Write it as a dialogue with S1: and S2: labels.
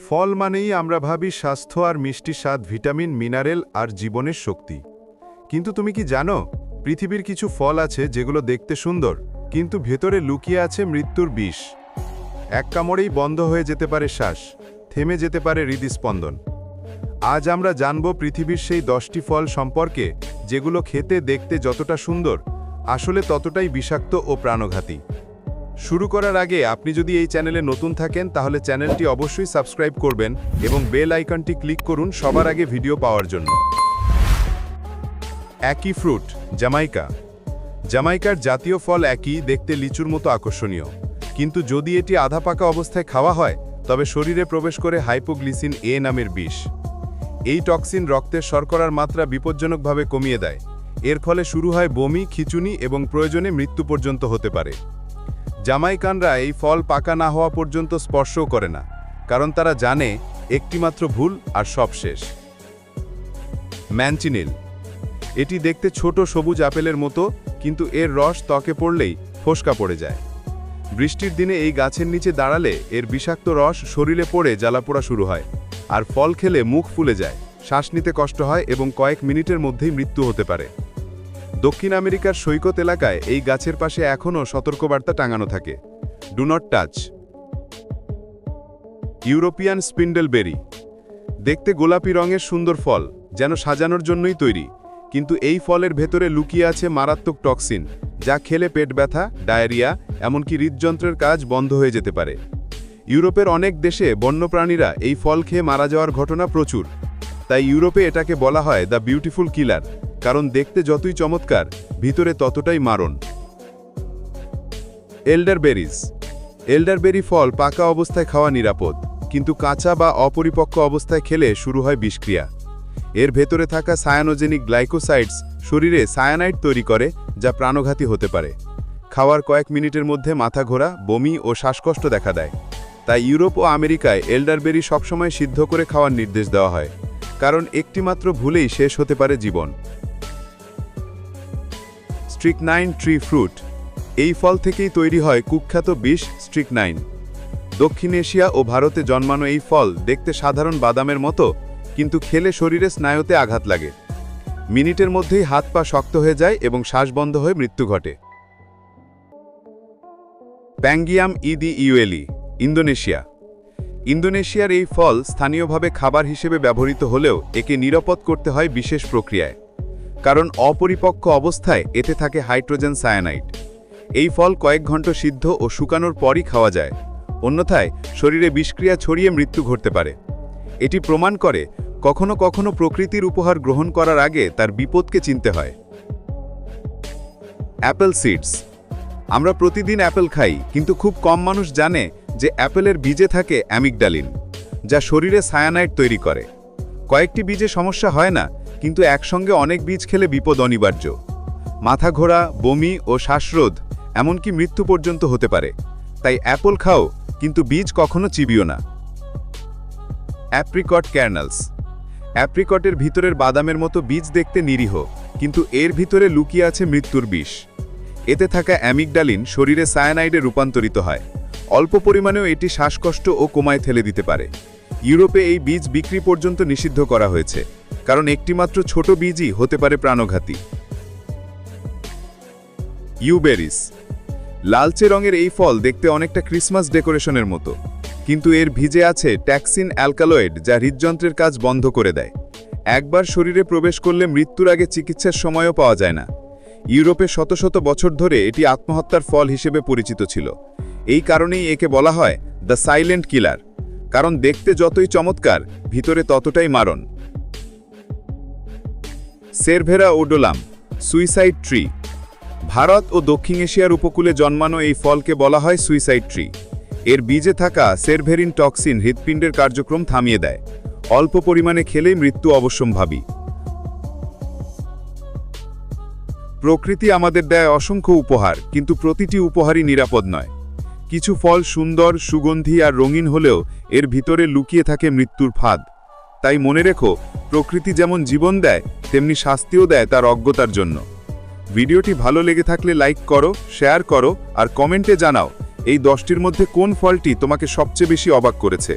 S1: ফল মানেই আমরা ভাবি স্বাস্থ্য আর মিষ্টি স্বাদ, ভিটামিন, মিনারেল আর জীবনের শক্তি। কিন্তু তুমি কি জানো, পৃথিবীর কিছু ফল আছে যেগুলো দেখতে সুন্দর, কিন্তু ভেতরে লুকিয়ে আছে মৃত্যুর বিষ। এক কামড়েই বন্ধ হয়ে যেতে পারে শ্বাস, থেমে যেতে পারে হৃদস্পন্দন। আজ আমরা জানব পৃথিবীর সেই দশটি ফল সম্পর্কে, যেগুলো খেতে, দেখতে যতটা সুন্দর, আসলে ততটাই বিষাক্ত ও প্রাণঘাতী। শুরু করার আগে আপনি যদি এই চ্যানেলে নতুন থাকেন, তাহলে চ্যানেলটি অবশ্যই সাবস্ক্রাইব করবেন এবং বেল আইকনটি ক্লিক করুন সবার আগে ভিডিও পাওয়ার জন্য। একই ফ্রুট, জামাইকা। জামাইকার জাতীয় ফল একই, দেখতে লিচুর মতো আকর্ষণীয়। কিন্তু যদি এটি আধা পাকা অবস্থায় খাওয়া হয়, তবে শরীরে প্রবেশ করে হাইপোগ্লিসিন এ নামের বিষ। এই টক্সিন রক্তের শর্করার মাত্রা বিপজ্জনকভাবে কমিয়ে দেয়। এর ফলে শুরু হয় বমি, খিচুনি এবং প্রয়োজনে মৃত্যু পর্যন্ত হতে পারে। জামাইকানরা এই ফল পাকা না হওয়া পর্যন্ত স্পর্শও করে না, কারণ তারা জানে একটিমাত্র ভুল আর সব শেষ। ম্যানচিনিল। এটি দেখতে ছোট সবুজ আপেলের মতো, কিন্তু এর রস ত্বকে পড়লেই ফোসকা পড়ে যায়। বৃষ্টির দিনে এই গাছের নিচে দাঁড়ালে এর বিষাক্ত রস শরীরে পড়ে জ্বালাপোড়া শুরু হয়, আর ফল খেলে মুখ ফুলে যায়, শ্বাস নিতে কষ্ট হয় এবং কয়েক মিনিটের মধ্যেই মৃত্যু হতে পারে। দক্ষিণ আমেরিকার সৈকত এলাকায় এই গাছের পাশে এখনও সতর্কবার্তা টাঙানো থাকে। Do not touch European spindle berry দেখতে গোলাপি রঙের সুন্দর ফল, যেন সাজানোর জন্যই তৈরি। কিন্তু এই ফলের ভেতরে লুকিয়ে আছে মারাত্মক টক্সিন, যা খেলে পেট ব্যথা, ডায়রিয়া, এমনকি হৃদযন্ত্রের কাজ বন্ধ হয়ে যেতে পারে। ইউরোপের অনেক দেশে বন্যপ্রাণীরা এই ফল খেয়ে মারা যাওয়ার ঘটনা প্রচুর। তাই ইউরোপে এটাকে বলা হয় দ্য বিউটিফুল কিলার। কারণ দেখতে যতই চমৎকার, ভিতরে ততটাই মারণ। এল্ডারবেরিজ এল্ডারবেরি ফল পাকা অবস্থায় খাওয়া নিরাপদ, কিন্তু কাঁচা বা অপরিপক্ক অবস্থায় খেলে শুরু হয় বিষক্রিয়া। এর ভেতরে থাকা সায়ানোজেনিক গ্লাইকোসাইডস শরীরে সায়ানাইড তৈরি করে, যা প্রাণঘাতী হতে পারে। খাওয়ার কয়েক মিনিটের মধ্যে মাথা ঘোরা, বমি ও শ্বাসকষ্ট দেখা দেয়। তাই ইউরোপ ও আমেরিকায় এল্ডারবেরি সবসময় সিদ্ধ করে খাওয়ার নির্দেশ দেওয়া হয়, কারণ একটিমাত্র ভুলেই শেষ হতে পারে জীবন। স্ট্রিকনাইন ট্রি ফ্রুট। এই ফল থেকেই তৈরি হয় কুখ্যাত বিষ স্ট্রিকনাইন। দক্ষিণ এশিয়া ও ভারতে জন্মানো এই ফল দেখতে সাধারণ বাদামের মতো, কিন্তু খেলে শরীরে স্নায়ুতে আঘাত লাগে। মিনিটের মধ্যেই হাত পা শক্ত হয়ে যায় এবং শ্বাস বন্ধ হয়ে মৃত্যু ঘটে। প্যাঙ্গিয়াম ইদি ইউএলি ইন্দোনেশিয়া। ইন্দোনেশিয়ার এই ফল স্থানীয়ভাবে খাবার হিসেবে ব্যবহৃত হলেও একে নিরাপদ করতে হয় বিশেষ প্রক্রিয়ায়। কারণ অপরিপক্ক অবস্থায় এতে থাকে হাইড্রোজেন সায়ানাইড। এই ফল কয়েক ঘণ্টা সিদ্ধ ও শুকানোর পরই খাওয়া যায়। অন্যথায়, শরীরে বিষক্রিয়া ছড়িয়ে মৃত্যু ঘটতে পারে। এটি প্রমাণ করে কখনো কখনো প্রকৃতির উপহার গ্রহণ করার আগে তার বিপদকে চিনতে হয়। Apple seeds. আমরা প্রতিদিন অ্যাপেল খাই, কিন্তু খুব কম মানুষ জানে যে অ্যাপেলের বীজে থাকে অ্যামিগডালিন, যা শরীরে সায়ানাইড তৈরি করে। কয়েকটি বীজে সমস্যা হয় না কিন্তু একসঙ্গে অনেক বীজ খেলে বিপদ অনিবার্য। মাথা ঘোরা, বমি ও শ্বাসরোধ এমনকি মৃত্যু পর্যন্ত হতে পারে। তাই অ্যাপল খাও, কিন্তু বীজ কখনো চিবিও না। অ্যাপ্রিকট ক্যার্নালস। অ্যাপ্রিকটের ভিতরের বাদামের মতো বীজ দেখতে নিরীহ, কিন্তু এর ভিতরে লুকিয়ে আছে মৃত্যুর বিষ। এতে থাকা অ্যামিকডালিন শরীরে সায়ানাইডে রূপান্তরিত হয়। অল্প পরিমাণেও এটি শ্বাসকষ্ট ও কোমায় ঠেলে দিতে পারে। ইউরোপে এই বীজ বিক্রি পর্যন্ত নিষিদ্ধ করা হয়েছে। কারণ একটিমাত্র ছোট বীজই হতে পারে প্রাণঘাতী। ইউবেরিস। লালচে রঙের এই ফল দেখতে অনেকটা ক্রিসমাস ডেকোরেশনের মতো। কিন্তু এর ভিজে আছে ট্যাক্সিন অ্যালকালয়েড যা হৃদযন্ত্রের কাজ বন্ধ করে দেয়। একবার শরীরে প্রবেশ করলে মৃত্যুর আগে চিকিৎসার সময়ও পাওয়া যায় না। ইউরোপে শত শত বছর ধরে এটি আত্মহত্যার ফল হিসেবে পরিচিত ছিল। এই কারণেই একে বলা হয় দ্য সাইলেন্ট কিলার। কারণ দেখতে যতই চমৎকার, ভিতরে ততটাই মারণ। Cerbera odollam suicide tree. Bharat ও দক্ষিণ এশিয়ার উপকূলে জন্মানো এই ফলকে বলা হয় সুইসাইড ট্রি। এর বীজে থাকা সেরভেরিন টক্সিন হৃৎপিণ্ডের কার্যক্রম থামিয়ে দেয়। অল্প পরিমাণে খেলেই মৃত্যু অবশ্যম্ভাবী। প্রকৃতি আমাদের দেয় অসংখ্য উপহার, কিন্তু প্রতিটি উপহারই নিরাপদ নয়। কিছু ফল সুন্দর, সুগন্ধি আর রঙিন হলেও এর ভিতরে লুকিয়ে থাকে মৃত্যুর ফাঁদ। তাই মনে রেখো, প্রকৃতি যেমন জীবন দেয়, তেমনি শাস্তিও দেয় তার অজ্ঞতার জন্য। ভিডিওটি ভালো লেগে থাকলে লাইক করো, শেয়ার করো, আর কমেন্টে জানাও, এই দশটির মধ্যে কোন ফলটি তোমাকে সবচেয়ে বেশি অবাক করেছে।